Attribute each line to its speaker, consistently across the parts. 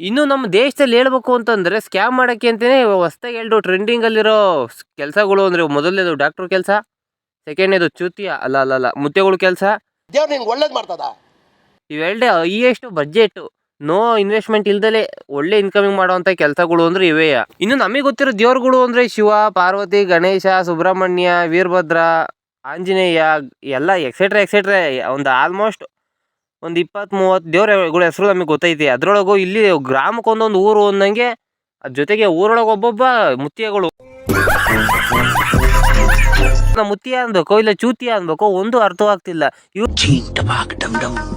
Speaker 1: ಇನ್ನು ನಮ್ಮ ದೇಶದಲ್ಲಿ ಹೇಳ್ಬೇಕು ಅಂತಂದ್ರೆ ಸ್ಕ್ಯಾಮ್ ಮಾಡಕ್ಕೆ ಅಂತಾನೆ ಹೊಸ್ದಾಗಿ ಎರಡು ಟ್ರೆಂಡಿಂಗ್ ಅಲ್ಲಿರೋ ಕೆಲಸಗಳು ಅಂದ್ರೆ ಮೊದಲನೇದು ಡಾಕ್ಟರ್ ಕೆಲಸ ಸೆಕೆಂಡ್ನೇದು ಚೂತಿಯ ಅಲ್ಲ ಅಲ್ಲ ಅಲ್ಲ ಮುತ್ತೆಗಳು ಕೆಲಸ.
Speaker 2: ದೇವ್ರು ಒಳ್ಳೇದ್ ಮಾಡ್ತದ?
Speaker 1: ಇವೆರಡೇ ಹೈಯೆಸ್ಟ್ ಬಜೆಟ್ ನೋ ಇನ್ವೆಸ್ಟ್ಮೆಂಟ್ ಇಲ್ದಲೆ ಒಳ್ಳೆ ಇನ್ಕಮಿಂಗ್ ಮಾಡುವಂತ ಕೆಲಸಗಳು ಅಂದ್ರೆ ಇವೇ ಇನ್ನು ನಮಗೆ ಗೊತ್ತಿರೋ ದೇವ್ರುಗಳು ಅಂದ್ರೆ ಶಿವ ಪಾರ್ವತಿ ಗಣೇಶ ಸುಬ್ರಹ್ಮಣ್ಯ ವೀರಭದ್ರ ಆಂಜನೇಯ ಎಲ್ಲ ಎಕ್ಸೆಟ್ರಾ ಎಕ್ಸೆಟ್ರಾ ಒಂದು ಆಲ್ಮೋಸ್ಟ್ ಒಂದು ಇಪ್ಪತ್ತು ಮೂವತ್ತು ದೇವ್ರಗಳ ಹೆಸರು ನಮಗೆ ಗೊತ್ತೈತಿ. ಅದರೊಳಗೂ ಇಲ್ಲಿ ಗ್ರಾಮಕ್ಕೊಂದೊಂದು ಊರು ಅಂದಂಗೆ ಅದ್ರ ಜೊತೆಗೆ ಊರೊಳಗೆ ಒಬ್ಬೊಬ್ಬ ಮುತ್ತಿಯಗಳು ಮುತ್ತಿಯ ಅನ್ಬೇಕು, ಇಲ್ಲ ಚೂತಿಯ ಅನ್ಬೇಕು, ಒಂದು ಅರ್ಥವಾಗ್ತಿಲ್ಲ. ಇವ್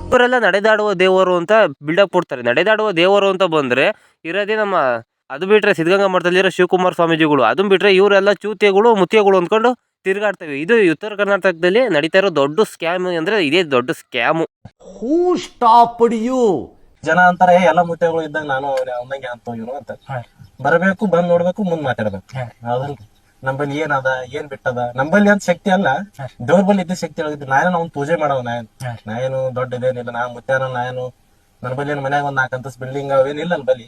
Speaker 1: ಇವರೆಲ್ಲ ನಡೆದಾಡುವ ದೇವರು ಅಂತ ಬಿಲ್ಡಪ್ ಕೊಡ್ತಾರೆ. ನಡೆದಾಡುವ ದೇವರು ಅಂತ ಬಂದ್ರೆ ಇರೋದೇ ನಮ್ಮ, ಅದು ಬಿಟ್ರೆ ಸಿದ್ಧಗಂಗಾ ಮಠದಲ್ಲಿರೋ ಶಿವಕುಮಾರ ಸ್ವಾಮೀಜಿಗಳು. ಅದನ್ನ ಬಿಟ್ರೆ ಇವರೆಲ್ಲ ಚೂತಿಯಗಳು ಮುತ್ತಿಯಗಳು ಅಂದ್ಕೊಂಡು ತಿರುಗಾಡ್ತವೆ. ಇದು ಉತ್ತರ ಕರ್ನಾಟಕದಲ್ಲಿ ನಡೀತಾ ಇರೋ ದೊಡ್ಡ ಸ್ಕ್ಯಾಮ್ ಅಂದ್ರೆ ಇದೇ ದೊಡ್ಡ ಸ್ಕ್ಯಾಮು
Speaker 3: ಹೂ ಸ್ಟಾಪ್ಡ್ ಯು
Speaker 4: ಜನ ಅಂತಾರೆ "ಏ, ಎಲ್ಲ ಮುತ್ತೆಗಳು ಇದ್ದಾಗ ನಾನು ಅವನಂಗೆ ಅಂತ ಇವನು ಅಂತ. ಬರಬೇಕು ಬಂದ್ ನೋಡ್ಬೇಕು ಮುಂದ್ ಮಾತಾಡ್ಬೇಕು. ಹೌದಲ್ರಿ? ನಂಬಲ್ಲಿ ಏನದ ಏನ್ ಬಿಟ್ಟದ? ನಂಬಲ್ಲಿ ಅಂತ ಶಕ್ತಿ ಅಲ್ಲ. ದೇವ್ರ ಬಲ್ಲಿ ಇದ್ದ ಶಕ್ತಿ ಒಳಗಿದ್ದು ನಾನೇನು ಅವ್ನ್ ಪೂಜೆ ಮಾಡವ ನಾಯನ್. ನಾಯೇನು ದೊಡ್ಡ ಇದೇನಿಲ್ಲ ನಾ ಮುತ್ಯಾನ ನಾಯೇನು. ನನ್ನ ಬಲ್ಲಿ ಏನ್ ಮನ್ಯಾಗ ಒಂದ್ ನಾಲ್ಕು ಅಂತಸ್ ಬಿಲ್ಡಿಂಗ್ ಅವೇನಿಲ್ಲ ಅಲ್ಲಿ ಬಲಿ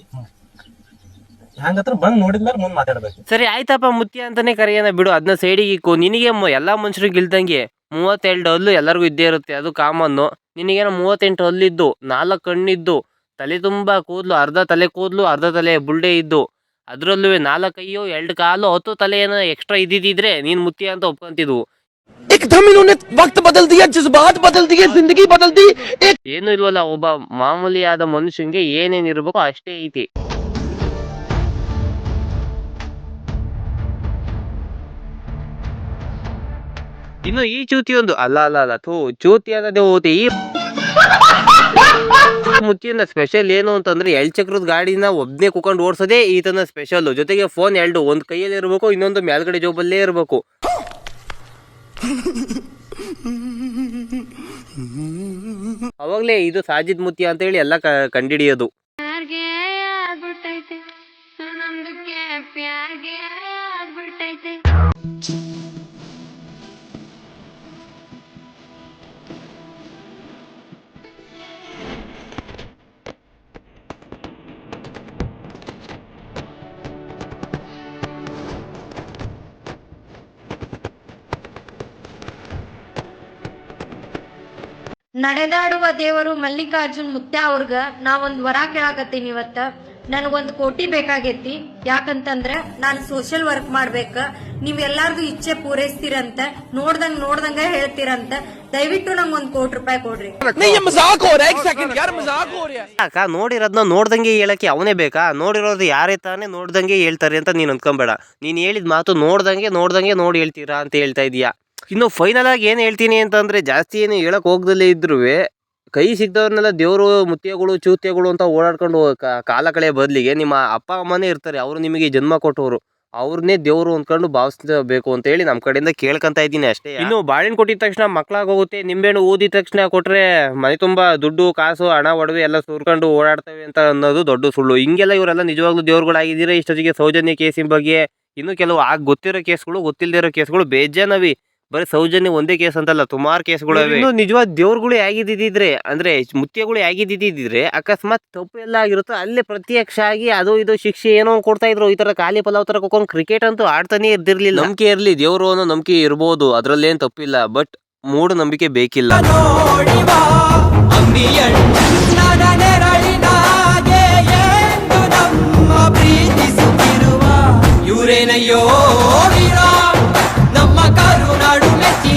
Speaker 4: ಹಂಗತ್ರ ಬಂದ್ ನೋಡಿದ್ಮೇಲೆ ಮುಂದ್ ಮಾತಾಡ್ಬೇಕು.
Speaker 1: ಸರಿ ಆಯ್ತಪ್ಪ ಮುತ್ತಿ ಅಂತಾನೆ ಕರೆಯೋಣ ಬಿಡು. ಅದನ್ನ ಸೈಡಿಗೆ ಇಕ್ಕು. ನಿನಗೆ ಮ- ಎಲ್ಲಾ ಮನುಷ್ಯರಿಗೆ ಇಲ್ದಂಗೆ ಮೂವತ್ತೆರಡು ಹಲ್ಲು ಎಲ್ಲರಿಗೂ ಇದ್ದೇ ಇರುತ್ತೆ ಅದು ಕಾಮನ್ನು. ನಿನಗೇನೋ ಮೂವತ್ತೆಂಟು ಹಲ್ಲಿದ್ದು ನಾಲ್ಕು ಕಣ್ಣಿದ್ದು ತಲೆ ತುಂಬ ಕೂದಲು ಅರ್ಧ ತಲೆ ಕೂದಲು ಅರ್ಧ ತಲೆ ಬುಲ್ಡೆ ಇದ್ದು ಅದರಲ್ಲೂ ನಾಲ್ಕು ಕೈಯೋ ಎರಡು ಕಾಲು ಹತ್ತು ತಲೆ ಏನೋ ಎಕ್ಸ್ಟ್ರಾ ಇದ್ದಿದ್ದಿದ್ರೆ ನೀನು ಮುತ್ತಿ ಅಂತ ಒಪ್ಕೊಂತಿದ್ವು. ಏನು ಇಲ್ವಲ್ಲ ಒಬ್ಬ ಮಾಮೂಲಿಯಾದ ಮನುಷ್ಯನಿಗೆ ಏನೇನು ಇರಬೇಕು ಅಷ್ಟೇ ಐತಿ. ಇನ್ನು ಈ ಚೂತಿ ಒಂದು ಅಲ್ಲ ಅಲ್ಲ ಅಲ್ಲ. ಥೂ ಚೂತಿ ಅನ್ನೋದೇ ಹೋತಿ ಈ ಮುತ್ತಿನ ಸ್ಪೆಷಲ್ ಏನು ಅಂತಂದ್ರೆ ಎಳ್ ಚಕ್ರದ ಗಾಡಿನ ಒಬ್ನೇ ಕುಕೊಂಡು ಓಡಿಸೋದೇ ಈತನ ಸ್ಪೆಷಲ್ ಜೊತೆಗೆ ಫೋನ್ ಎರಡು, ಒಂದ್ ಕೈಯಲ್ಲಿ ಇರಬೇಕು, ಇನ್ನೊಂದು ಮೇಲ್ಗಡೆ ಜೋಬಲ್ಲೇ ಇರಬೇಕು. ಅವಾಗ್ಲೇ ಇದು ಸಾಜಿದ್ ಮುತ್ತಿ ಅಂತ ಹೇಳಿ ಎಲ್ಲ ಕಂಡಿಡಿಯೋದು.
Speaker 5: ಆಗ್ಬಿಟ್ಟೈತೆ. ನಡೆದಾಡುವ ದೇವರು ಮಲ್ಲಿಕಾರ್ಜುನ್ ಮುತ್ಯ ಅವ್ರಗ ನಾವೊಂದು ವರ ಕೇಳಾಕತ್ತೀನಿ ಇವತ್ತ. ನನಗೊಂದು ಕೋಟಿ ಬೇಕಾಗೈತಿ. ಯಾಕಂತಂದ್ರ ನಾನು ಸೋಷಿಯಲ್ ವರ್ಕ್ ಮಾಡ್ಬೇಕ. ನೀವ್ ಎಲ್ಲಾರ್ದು ಇಚ್ಛೆ ಪೂರೈಸ್ತೀರಂತ ನೋಡ್ದಂಗ್ ನೋಡ್ದಂಗ ಹೇಳ್ತೀರಂತ. ದಯವಿಟ್ಟು ನಂಗೆ ಒಂದ್ ಕೋಟಿ ರೂಪಾಯಿ ಕೊಡ್ರಿ.
Speaker 1: ಅಕ್ಕ ನೋಡಿರೋದ್ನ ನೋಡ್ದಂಗೆ ಹೇಳಕ್ಕೆ ಅವನೇ ಬೇಕಾ? ನೋಡಿರೋದು ಯಾರೇ ತಾನೇ ನೋಡ್ದಂಗೆ ಹೇಳ್ತಾರೆ ಅಂತ ನೀನ್ ಅನ್ಕೊಂಬೇಡ ನೀನ್ ಹೇಳಿದ ಮಾತು ನೋಡ್ದಂಗೆ ನೋಡ್ದಂಗೆ ನೋಡಿ ಹೇಳ್ತೀರಾ ಅಂತ ಹೇಳ್ತಾ ಇದೀಯಾ? ಇನ್ನು ಫೈನಲ್ ಆಗಿ ಏನ್ ಹೇಳ್ತೀನಿ ಅಂತಂದರೆ ಜಾಸ್ತಿ ಏನು ಹೇಳಕ್ಕೆ ಹೋಗ್ದಲ್ಲೇ ಇದ್ರು ಕೈ ಸಿಗ್ದವ್ರನ್ನೆಲ್ಲ ದೇವರು ಮುತ್ತಿಯಗಳು ಚೂತಿಯಗಳು ಅಂತ ಓಡಾಡ್ಕೊಂಡು ಕಾಲ ಕಳೆಯ ಬದಲಿಗೆ ನಿಮ್ಮ ಅಪ್ಪ, ಅಮ್ಮನೇ ಇರ್ತಾರೆ. ಅವರು ನಿಮಗೆ ಜನ್ಮ ಕೊಟ್ಟವರು. ಅವ್ರನ್ನೇ ದೇವರು ಅಂದ್ಕೊಂಡು ಭಾವಿಸಬೇಕು ಅಂತ ಹೇಳಿ ನಮ್ಮ ಕಡೆಯಿಂದ ಕೇಳ್ಕೊಂತ ಇದ್ದೀನಿ ಅಷ್ಟೇ ಇನ್ನು ಬಾಳೆಹಣ್ಣು ಕೊಟ್ಟಿದ ತಕ್ಷಣ ಮಕ್ಳಾಗ ಹೋಗುತ್ತೆ ನಿಂಬೆಹಣ್ಣು ಓದಿದ ತಕ್ಷಣ ಕೊಟ್ಟರೆ ಮನೆ ತುಂಬ ದುಡ್ಡು, ಕಾಸು, ಹಣ, ಒಡವೆ ಎಲ್ಲ ಸುರ್ಕೊಂಡು ಓಡಾಡ್ತವೆ ಅಂತ ಅನ್ನೋದು ದೊಡ್ಡ ಸುಳ್ಳು. ಹಿಂಗೆಲ್ಲ ಇವರೆಲ್ಲ ನಿಜವಾಗ್ಲೂ ದೇವ್ರುಗಳಾಗಿದ್ದೀರಾ? ಇಷ್ಟೊತ್ತಿಗೆ ಸೌಜನ್ಯ ಕೇಸಿನ ಬಗ್ಗೆ ಇನ್ನು ಕೆಲವು ಆಗ ಗೊತ್ತಿರೋ ಕೇಸ್ಗಳು ಗೊತ್ತಿಲ್ಲದೆ ಇರೋ ಕೇಸ್ಗಳು ಬೇಜಾನವಿ. ಬರೀ ಸೌಜನ್ಯ ಒಂದೇ ಕೇಸ್ ಅಂತಲ್ಲ ಸುಮಾರು ಕೇಸ್ಗಳು ಇನ್ನು ನಿಜವಾದ ದೇವ್ರುಗಳು ಆಗಿದ್ದಿದ್ರೆ ಅಂದ್ರೆ ಮುತ್ಯಗಳು ಆಗಿದ್ದಿದ್ರೆ ಅಕಸ್ಮಾತ್ ತಪ್ಪು ಎಲ್ಲ ಆಗಿರುತ್ತೋ ಅಲ್ಲೇ ಪ್ರತ್ಯಕ್ಷ ಆಗಿ ಅದು ಇದು ಶಿಕ್ಷೆ ಏನೋ ಒಂದ್ ಕೊಡ್ತಾ ಇದ್ರು ಈ ತರ ಖಾಲಿ ಪಲಾವ್ ತರ ಕೊಕೊಂಡು ಕ್ರಿಕೆಟ್ ಅಂತೂ ಆಡ್ತಾನೆ ಇರ್ದಿರ್ಲಿಲ್ಲ. ನಂಬಿಕೆ ಇರಲಿ ದೇವರು ಅನ್ನೋ ನಂಬಿಕೆ ಇರ್ಬೋದು ಅದರಲ್ಲೇನು ತಪ್ಪಿಲ್ಲ ಬಟ್ ಮೂಢನಂಬಿಕೆ ಬೇಕಿಲ್ಲ.